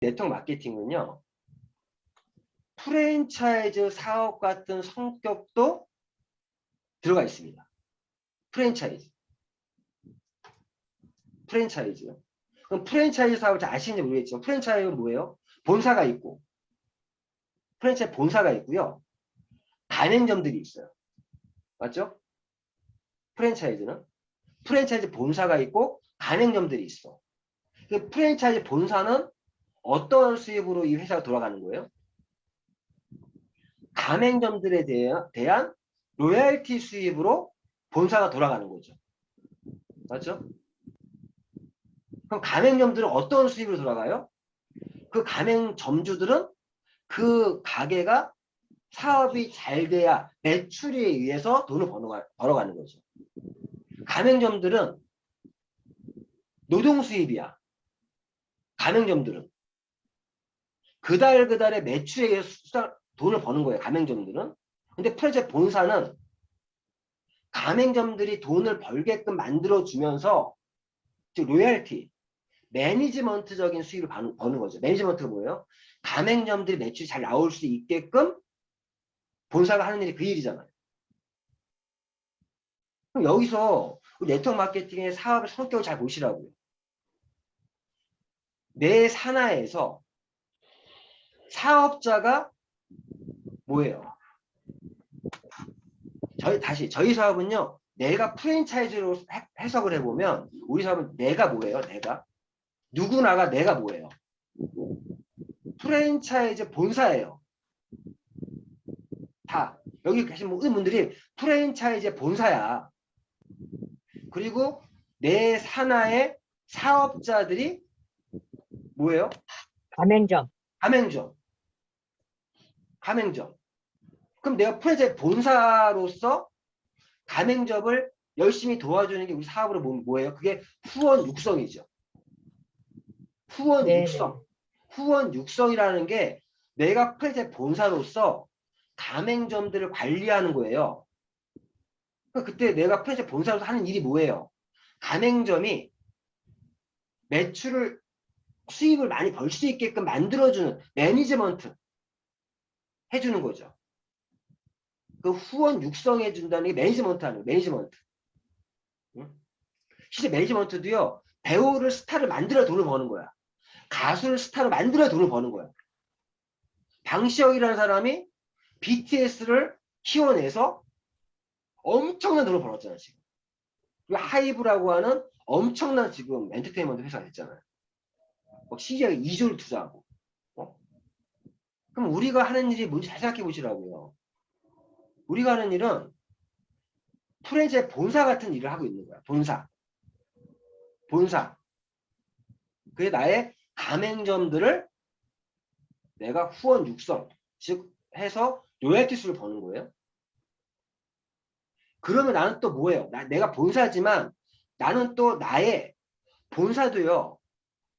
네트워크 마케팅은요. 프랜차이즈 사업 같은 성격도 들어가 있습니다. 프랜차이즈. 프랜차이즈. 그럼 프랜차이즈 사업을 잘 아시는지 모르겠지만 프랜차이즈는 뭐예요? 본사가 있고 프랜차이즈 본사가 있고요. 가맹점들이 있어요. 맞죠? 프랜차이즈는 프랜차이즈 본사가 있고 가맹점들이 있어. 그 프랜차이즈 본사는 어떤 수입으로 이 회사가 돌아가는 거예요? 가맹점들에 대한, 로얄티 수입으로 본사가 돌아가는 거죠. 맞죠? 그럼 가맹점들은 어떤 수입으로 돌아가요? 그 가맹점주들은 그 가게가 사업이 잘 돼야 매출에 의해서 돈을 벌어가, 벌어가는 거죠. 가맹점들은 노동 수입이야. 가맹점들은 그달 그달의 매출에 수당, 돈을 버는 거예요. 가맹점들은. 근데 프로젝트 본사는 가맹점들이 돈을 벌게끔 만들어주면서 즉 로열티, 매니지먼트적인 수입을 버는, 거죠. 매니지먼트가 뭐예요? 가맹점들이 매출이 잘 나올 수 있게끔 본사가 하는 일이 그 일이잖아요. 그럼 여기서 네트워크 마케팅의 사업의 성격을 잘 보시라고요. 내 산하에서 사업자가 뭐예요? 저희 다시 저희 사업은요. 내가 프랜차이즈로 해- 해석을 해보면 우리 사업은 내가 뭐예요? 내가 누구나가 내가 뭐예요? 프랜차이즈 본사예요. 다 여기 계신 모든 분들이 프랜차이즈 본사야. 그리고 내 산하의 사업자들이 뭐예요? 가맹점. 가맹점. 가맹점. 그럼 내가 프랜차이즈 본사로서 가맹점을 열심히 도와주는 게 우리 사업으로 보면 뭐예요? 그게 후원 육성이죠. 후원 네네. 육성. 후원 육성이라는 게 내가 프랜차이즈 본사로서 가맹점들을 관리하는 거예요. 그러니까 그때 내가 프랜차이즈 본사로서 하는 일이 뭐예요? 가맹점이 매출을 수입을 많이 벌 수 있게끔 만들어주는 매니지먼트 해주는 거죠. 그 후원 육성해 준다는 게 매니지먼트 하는 거예요. 매니지먼트. 응? 실제 매니지먼트도요. 배우를 스타를 만들어 돈을 버는 거야. 가수를 스타로 만들어 돈을 버는 거야. 방시혁이라는 사람이 BTS를 키워내서 엄청난 돈을 벌었잖아 지금. 그리고 하이브라고 하는 엄청난 지금 엔터테인먼트 회사가 됐잖아요. 막 CG에 2조를 투자하고. 어? 그럼 우리가 하는 일이 뭔지 잘 생각해 보시라고요. 우리가 하는 일은 프랜차이즈 본사 같은 일을 하고 있는 거야. 본사. 본사. 그게 나의 가맹점들을 내가 후원 육성, 즉 해서 로얄티 수를 버는 거예요. 그러면 나는 또 뭐예요? 나, 내가 본사지만 나는 또 나의 본사도요.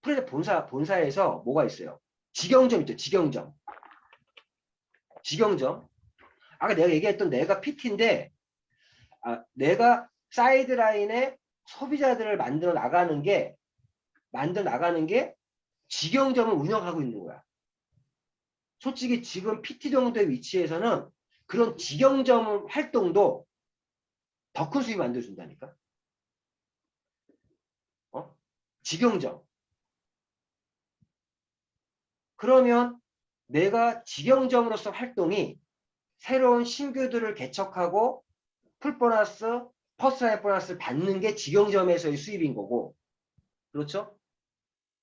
프레드 본사 본사에서 뭐가 있어요? 직영점 있죠. 직영점. 직영점. 아까 내가 얘기했던 내가 PT인데 아, 내가 사이드라인에 소비자들을 만들어 나가는 게 만들어 나가는 게 직영점을 운영하고 있는 거야. 솔직히 지금 PT 정도의 위치에서는 그런 직영점 활동도 더 큰 수입 만들어준다니까. 어? 직영점. 그러면 내가 직영점으로서 활동이 새로운 신규들을 개척하고 풀보너스, 퍼스널 보너스를 받는 게 직영점에서의 수입인 거고 그렇죠?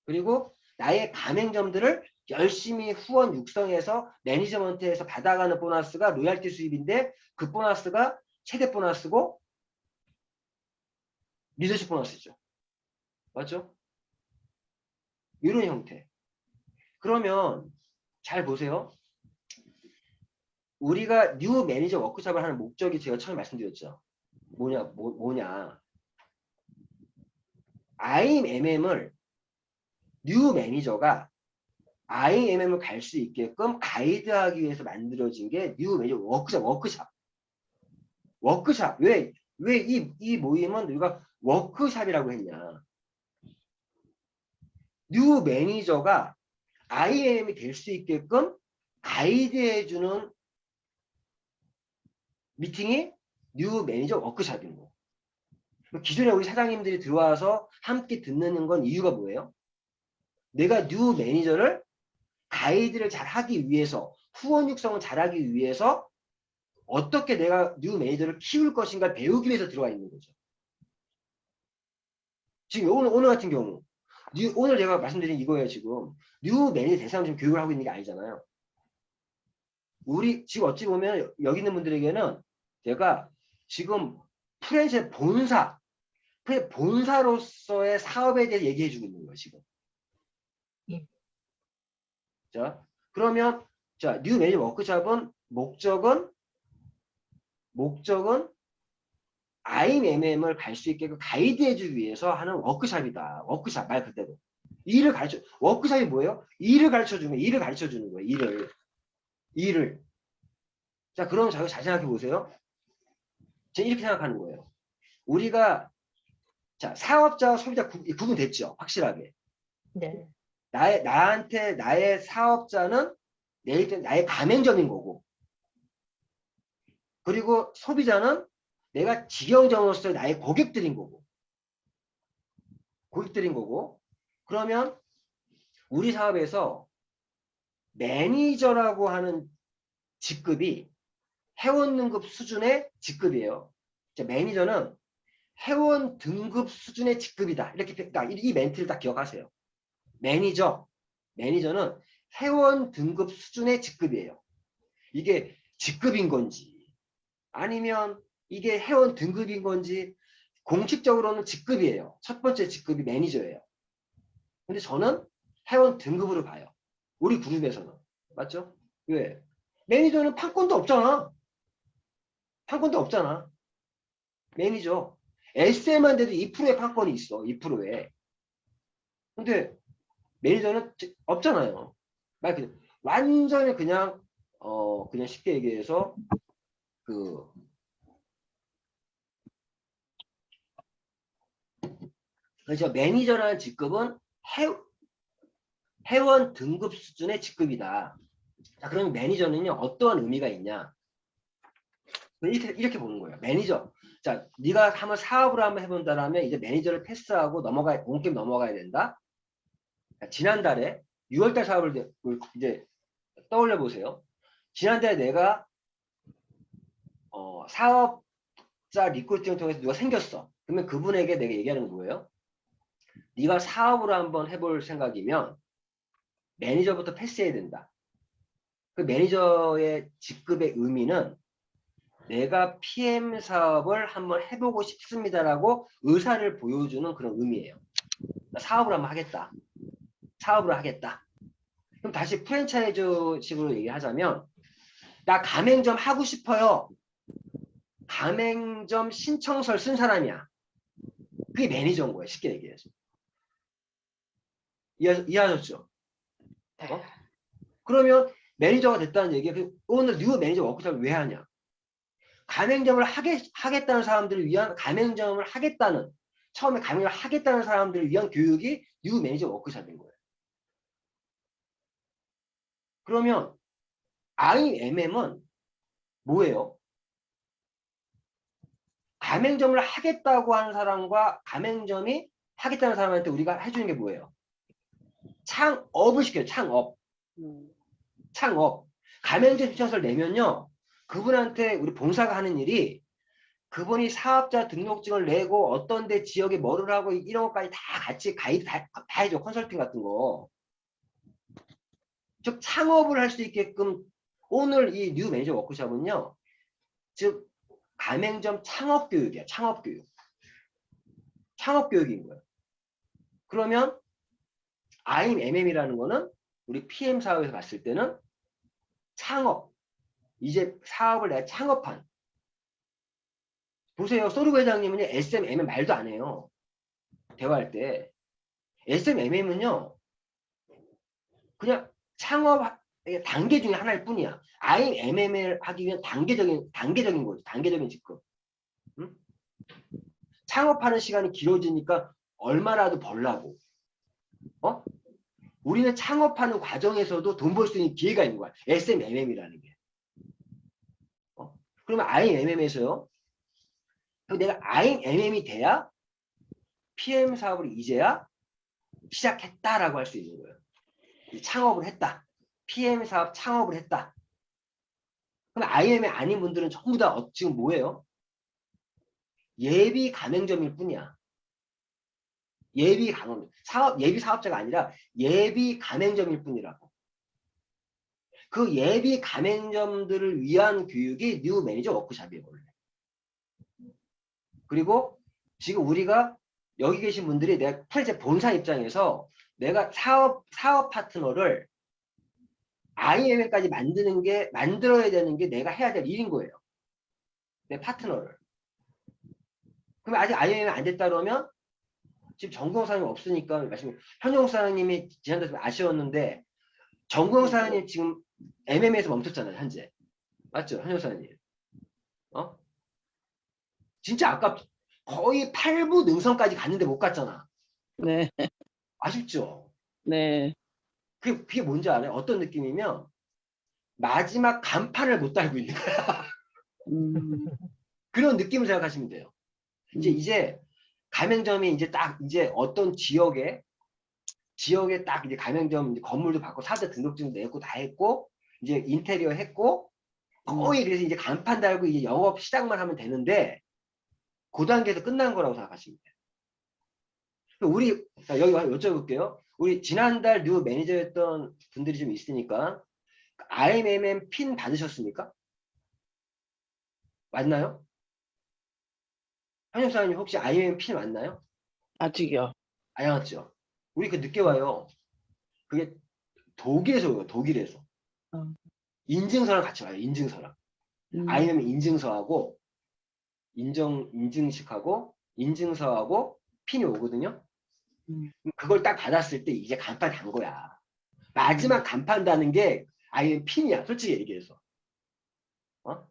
그리고 나의 가맹점들을 열심히 후원 육성해서 매니저먼트에서 받아가는 보너스가 로얄티 수입인데 그 보너스가 최대 보너스고 리더십 보너스죠. 맞죠? 이런 형태. 그러면 잘 보세요. 우리가 뉴 매니저 워크숍을 하는 목적이 제가 처음에 말씀드렸죠. 뭐냐, 뭐, 뭐냐. IMM을 뉴 매니저가 IMM을 갈 수 있게끔 가이드하기 위해서 만들어진 게 뉴 매니저 워크숍, 워크샵. 워크샵. 왜, 왜 이, 이 모임은 우리가 워크샵이라고 했냐. 뉴 매니저가 IM이 될 수 있게끔 가이드해주는 미팅이 뉴 매니저 워크샵인 거. 기존에 우리 사장님들이 들어와서 함께 듣는 건 이유가 뭐예요? 내가 뉴 매니저를 가이드를 잘 하기 위해서 후원 육성을 잘 하기 위해서 어떻게 내가 뉴 매니저를 키울 것인가 배우기 위해서 들어와 있는 거죠. 지금 오늘 오늘 같은 경우 뉴, 오늘 제가 말씀드린 이거예요 지금 뉴 매니저 대상 지금 교육을 하고 있는 게 아니잖아요. 우리 지금 어찌 보면 여기 있는 분들에게는 제가 지금 프랜차이즈 본사 프랜 본사로서의 사업에 대해 얘기해 주고 있는 거예요 지금. 예. 자 그러면 자뉴 매니저 워크샵은 목적은 목적은 IMM을 갈 수 있게 가이드해 주기 위해서 하는 워크샵이다. 워크샵 말 그대로. 일을 가르쳐 워크샵이 뭐예요? 일을 가르쳐 주는 거예요. 일을 가르쳐 주는 거예요. 일을. 일을. 자, 그럼 잘, 잘 생각해 보세요. 제가 이렇게 생각하는 거예요. 우리가 자, 사업자와 소비자 구, 구분됐죠. 확실하게. 네. 나의 나한테 나의 사업자는 내일 때 나의 가맹점인 거고. 그리고 소비자는 내가 직영점으로서 나의 고객들인 거고. 고객들인 거고. 그러면 우리 사업에서 매니저라고 하는 직급이 회원 등급 수준의 직급이에요. 자, 매니저는 회원 등급 수준의 직급이다. 이렇게 그러니까 이- 이 멘트를 딱 기억하세요. 매니저, 매니저는 회원 등급 수준의 직급이에요. 이게 직급인 건지 아니면 이게 회원 등급인 건지 공식적으로는 직급이에요. 첫 번째 직급이 매니저예요. 근데 저는 회원 등급으로 봐요. 우리 그룹에서는. 맞죠? 왜? 매니저는 판권도 없잖아. 판권도 없잖아. 매니저. SM한테도 2%의 판권이 있어. 2%에. 근데 매니저는 지- 없잖아요. 말 그대로 완전히 그냥 어 그냥 쉽게 얘기해서 그 그래서 매니저라는 직급은 회, 회원 등급 수준의 직급이다. 자, 그러면 매니저는요 어떠한 의미가 있냐? 이렇게 이렇게 보는 거예요. 매니저. 자, 네가 한번 사업을 한번 해본다라면 이제 매니저를 패스하고 넘어가 본격 넘어가야 된다. 자, 지난달에 6월달 사업을 이제- 떠올려 보세요. 지난달에 내가 어, 사업자 리크루팅을 통해서 누가 생겼어. 그러면 그분에게 내가 얘기하는 건 뭐예요? 네가 사업을 한번 해볼 생각이면 매니저부터 패스해야 된다. 그 매니저의 직급의 의미는 내가 PM 사업을 한번 해보고 싶습니다라고 의사를 보여주는 그런 의미예요. 나 사업을 한번 하겠다. 사업을 하겠다. 그럼 다시 프랜차이즈식으로 얘기하자면 나 가맹점 하고 싶어요. 가맹점 신청서를 쓴 사람이야. 그게 매니저인 거예요. 쉽게 얘기해서. 이해, 이해하셨죠? 어? 그러면 매니저가 됐다는 얘기야. 그 오늘 뉴 매니저 워크숍을 왜 하냐? 가맹점을 하게, 하겠다는 사람들을 위한 가맹점을 하겠다는 처음에 가맹을 하겠다는 사람들을 위한 교육이 뉴 매니저 워크숍인 거예요. 그러면 IMM은 뭐예요? 가맹점을 하겠다고 하는 사람과 가맹점이 하겠다는 사람한테 우리가 해주는 게 뭐예요? 창업을 시켜요. 창업. 창업. 가맹점 신청서를 내면요. 그분한테 우리 봉사가 하는 일이 그분이 사업자 등록증을 내고 어떤 데 지역에 뭐를 하고 이런 것까지 다 같이 가이드 다, 다 해줘. 컨설팅 같은 거. 즉 창업을 할 수 있게끔 오늘 이 뉴 매니저 워크숍은요. 즉 가맹점 창업 교육이야. 창업 교육. 창업 교육인 거예요. 그러면 IMM이라는 거는 우리 PM 사업에서 봤을 때는 창업. 이제 사업을 내가 창업한. 보세요. 소르 회장님은 SMM은 말도 안 해요. 대화할 때. SMM은요. 그냥 창업 단계 중에 하나일 뿐이야. IMM을 하기 위한 단계적인 단계적인 거죠. 단계적인 직급. 응? 창업하는 시간이 길어지니까 얼마라도 벌라고. 어? 우리는 창업하는 과정에서도 돈 벌 수 있는 기회가 있는 거야. SMMM이라는 게. 어? 그러면 IMM에서요. 내가 IMM이 돼야 PM 사업을 이제야 시작했다라고 할 수 있는 거예요. 이 창업을 했다. PM 사업 창업을 했다. 그럼 IM이 아닌 분들은 전부 다 어- 지금 뭐예요? 예비 가맹점일 뿐이야. 예비 가맹 사업 예비 사업자가 아니라 예비 가맹점일 뿐이라고. 그 예비 가맹점들을 위한 교육이 뉴 매니저 워크샵이에요 원래. 그리고 지금 우리가 여기 계신 분들이 내가 프로젝트 본사 입장에서 내가 사업 사업 파트너를 IMM까지 만드는 게 만들어야 되는 게 내가 해야 될 일인 거예요. 내 파트너를. 그럼 아직 IMM이 안 됐다 그러면 지금 정경 사장님 없으니까 말씀 현용 사장님이 지난달에 좀 아쉬웠는데 정경 사장님 지금 MM에서 멈췄잖아요 현재. 맞죠? 현용 사장님. 어? 진짜 아까 거의 8부 능선까지 갔는데 못 갔잖아. 네, 아쉽죠? 네, 그게, 그게 뭔지 알아요? 어떤 느낌이면 마지막 간판을 못 달고 있는 거야. 음, 그런 느낌을 생각하시면 돼요. 이제 이제 가맹점이 이제 딱 이제 어떤 지역에 지역에 딱 이제 가맹점 이제 건물도 받고 사대 등록증도 냈고 다 했고 이제 인테리어 했고 거의 그래서 이제 간판 달고 이제 영업 시작만 하면 되는데 그 단계에서 끝난 거라고 생각하시면 돼요. 우리 자, 여기 여쭤볼게요. 우리 지난달 뉴 매니저였던 분들이 좀 있으니까 IMMM 핀 받으셨습니까? 맞나요? 사장님 혹시 IMM 핀 맞나요? 아직이요. 안 왔죠. 우리 그 늦게 와요. 그게 독일에서 오요. 독일에서. 음. 인증서랑 같이 와요. 인증서랑. 음, 아니면 인증서하고 인정 인증식하고 인증서하고 핀이 오거든요. 음. 그걸 딱 받았을 때 이제 간판 단 거야. 마지막 간판 다는 게 아예 핀이야. 솔직히 얘기해서. 어?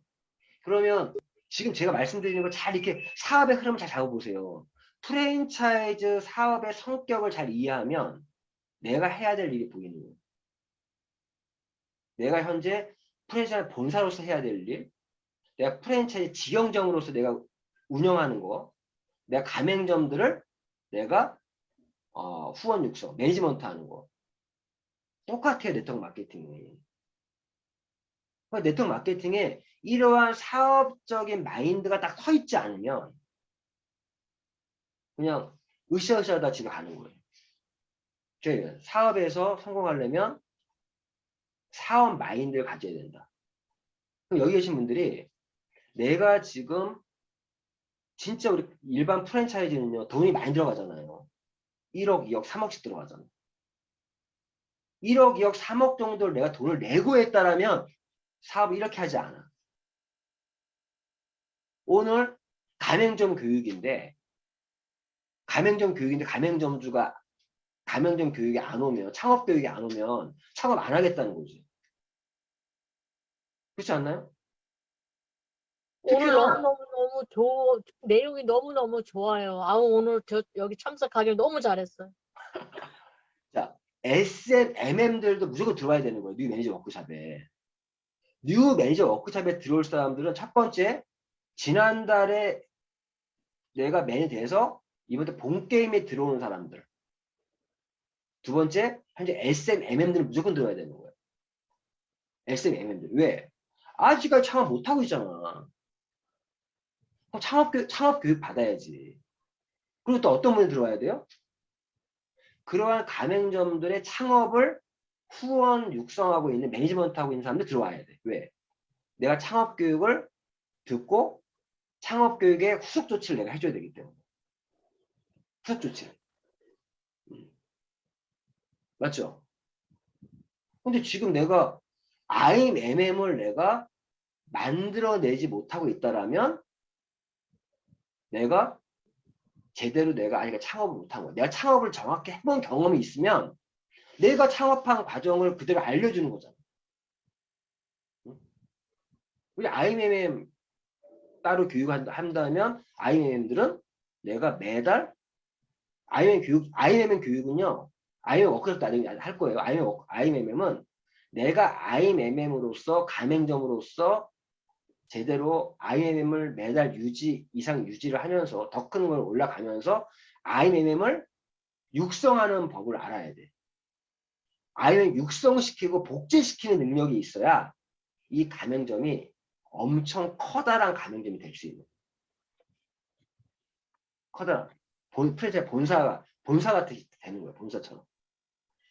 그러면 지금 제가 말씀드리는 거잘 이렇게 사업의 흐름을 잘 잡아보세요. 프랜차이즈 사업의 성격을 잘 이해하면 내가 해야 될 일이 보이는 거예요. 내가 현재 프랜차이즈 본사로서 해야 될 일, 내가 프랜차이즈 지경점으로서 내가 운영하는 거, 내가 가맹점들을 내가 어, 후원 육성, 매니지먼트 하는 거. 똑같아요, 네트워크 마케팅이. 그러니까 네트워크 마케팅에 이러한 사업적인 마인드가 딱 서 있지 않으면 그냥 으쌰으쌰하다 집에 가는 거예요. 저희 사업에서 성공하려면 사업 마인드를 가져야 된다. 그럼 여기 계신 분들이 내가 지금 진짜 우리 일반 프랜차이즈는요 돈이 많이 들어가잖아요. 1억, 2억, 3억씩 들어가잖아요. 1억, 2억, 3억 정도를 내가 돈을 내고 했다라면 사업을 이렇게 하지 않아. 오늘 가맹점 교육인데 가맹점 교육인데 가맹점주가 가맹점 교육이 안 오면 창업 교육이 안 오면 창업 안 하겠다는 거지. 그렇지 않나요? 오늘 너무너무너무 좋, 내용이 너무너무 좋아요. 아우, 오늘 저 여기 참석하길 너무 잘했어요. SMM들도 무조건 들어와야 되는 거예요. 뉴 매니저 워크샵에. 뉴 매니저 워크샵에 들어올 사람들은 첫 번째, 지난달에 내가 매니저 돼서 이번에 본 게임에 들어오는 사람들. 두 번째, 현재 SMM들은 무조건 들어와야 되는 거예요. SMM들. 왜? 아직까지 창업 못하고 있잖아. 창업 창업 교육 받아야지. 그리고 또 어떤 분이 들어와야 돼요? 그러한 가맹점들의 창업을 후원 육성하고 있는 매니지먼트 하고 있는 사람들 들어와야 돼. 왜? 내가 창업 교육을 듣고 창업 교육의 후속 조치를 내가 해줘야 되기 때문에. 후속 조치를. 음. 맞죠? 근데 지금 내가 IMM을 내가 만들어내지 못하고 있다라면 내가 제대로 내가 아니 창업을 못한 거야. 내가 창업을 정확히 해본 경험이 있으면 내가 창업한 과정을 그대로 알려주는 거잖아. 응? 우리 IMM 따로 교육한다면 IMM들은 내가 매달 IMM 교육 IMM 교육은요 IMM 워크숍도 할 거예요. IMM, IMM은 내가 IMM으로서 가맹점으로서 제대로 IMM을 매달 유지 이상 유지를 하면서 더 큰 걸 올라가면서 IMM을 육성하는 법을 알아야 돼. IMM 육성시키고 복제시키는 능력이 있어야 이 가맹점이 엄청 커다란 가맹점이 될 수 있는. 커다란 본 프랜차이즈 본사가 본사 같은 되는 거예요. 본사처럼.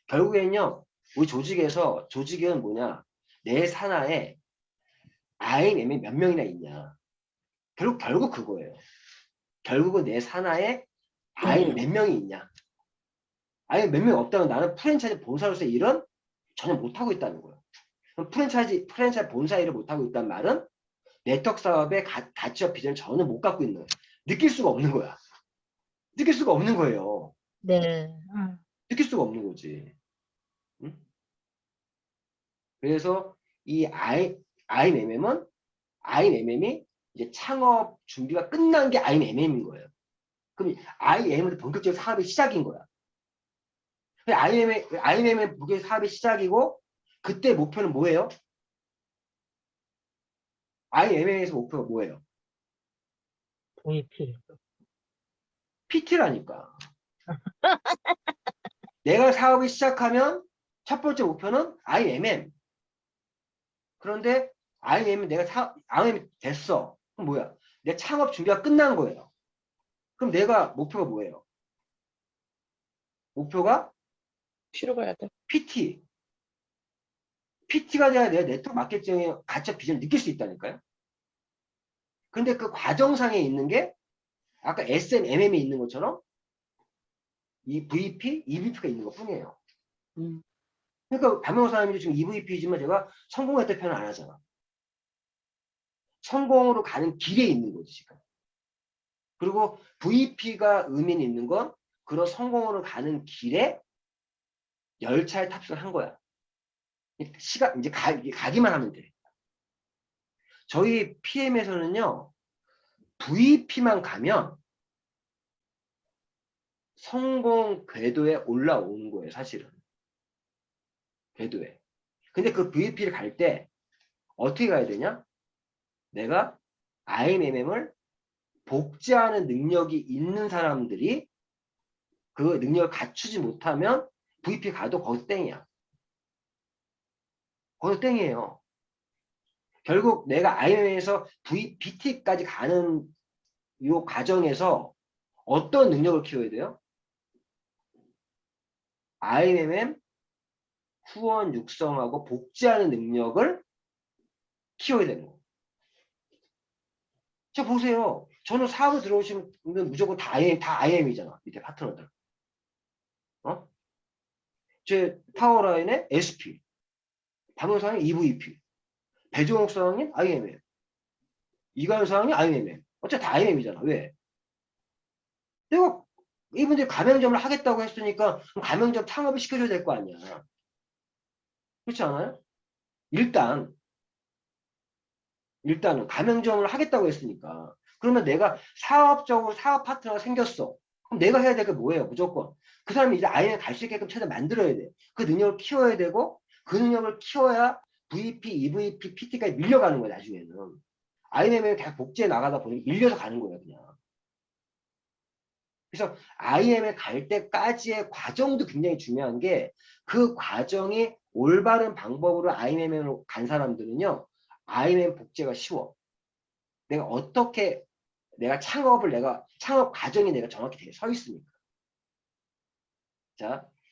결국엔요. 우리 조직에서 조직은 뭐냐? 내 산하에 IMM이 몇 명이나 있냐? 결국 결국 그거예요. 결국은 내 산하에 IM 몇 명이 있냐? 아예 몇명 없다면 나는 프랜차이즈 본사로서 일은 전혀 못하고 있다는 거예요. 프랜차이즈, 프랜차이즈 본사 일을 못하고 있다는 말은 네트워크 사업의 가, 가치와 비전을 전혀 못 갖고 있는 거예요. 느낄 수가 없는 거야. 느낄 수가 없는 거예요. 네. 음. 느낄 수가 없는 거지. 응? 그래서 이 I, IMM은 IMM이 이제 창업 준비가 끝난 게 IMM인 거예요. 그럼 IMM은 본격적인 사업의 시작인 거야. IMM, IMM의 본격 사업의 시작이고 그때 목표는 뭐예요? IMM에서 목표가 뭐예요? VP. PT라니까. 내가 사업을 시작하면 첫 번째 목표는 IMM. 그런데 IMM 내가 사, IMM 됐어. 그럼 뭐야? 내 창업 준비가 끝난 거예요. 그럼 내가 목표가 뭐예요? 목표가 쉬러 가야 돼. PT. PT가 돼야 내 네트워크 마케팅의 가치와 비전을 느낄 수 있다니까요. 근데 그 과정상에 있는 게 아까 SNMM이 있는 것처럼 이 VP, EVP가 있는 것 뿐이에요. 음. 그러니까 박명호 사람이 지금 EVP지만 제가 성공했다 표현 안 하잖아. 성공으로 가는 길에 있는 거지 지금. 그리고 VP가 의미 있는 건 그런 성공으로 가는 길에 열차에 탑승을 한 거야. 시간 이제 가, 가기만 하면 돼. 저희 PM에서는요 VP만 가면 성공 궤도에 올라오는 거예요, 사실은. 궤도에. 근데 그 VP를 갈 때 어떻게 가야 되냐? 내가 IMM을 복제하는 능력이 있는 사람들이 그 능력을 갖추지 못하면 VP 가도 거기서 땡이야. 거기서 땡이에요. 결국 내가 IMM에서 VPT까지 가는 이 과정에서 어떤 능력을 키워야 돼요? IMM 후원 육성하고 복제하는 능력을 키워야 되는 거예요. 자 보세요. 저는 사업을 들어오시면 무조건 다 IM, 다 IM이잖아. 밑에 파트너들. 어? 제 파워라인의 SP, 박영상의 EVP, 배종욱 사장님 IMM, 이가연 사장님 IMM. 어차피 다 IM이잖아. 왜? 내가 이분들이 가맹점을 하겠다고 했으니까 가맹점 창업을 시켜줘야 될 거 아니야. 그렇지 않아요? 일단 일단은 가맹점을 하겠다고 했으니까 그러면 내가 사업적으로 사업 파트너가 생겼어. 그럼 내가 해야 될 게 뭐예요? 무조건 그 사람이 이제 아이에 갈수 있게끔 최대한 만들어야 돼. 그 능력을 키워야 되고 그 능력을 키워야 VP, EVP, PT까지 밀려가는 거야 나중에는. IMM에 계속 복제해 나가다 보니 밀려서 가는 거예요 그냥. 그래서 IM에 갈 때까지의 과정도 굉장히 중요한 게 그 과정이 올바른 방법으로 IMM으로 간 사람들은요. IMM 복제가 쉬워. 내가 어떻게 내가 창업을 내가 창업 과정이 내가 정확히 서 있으니까. 자,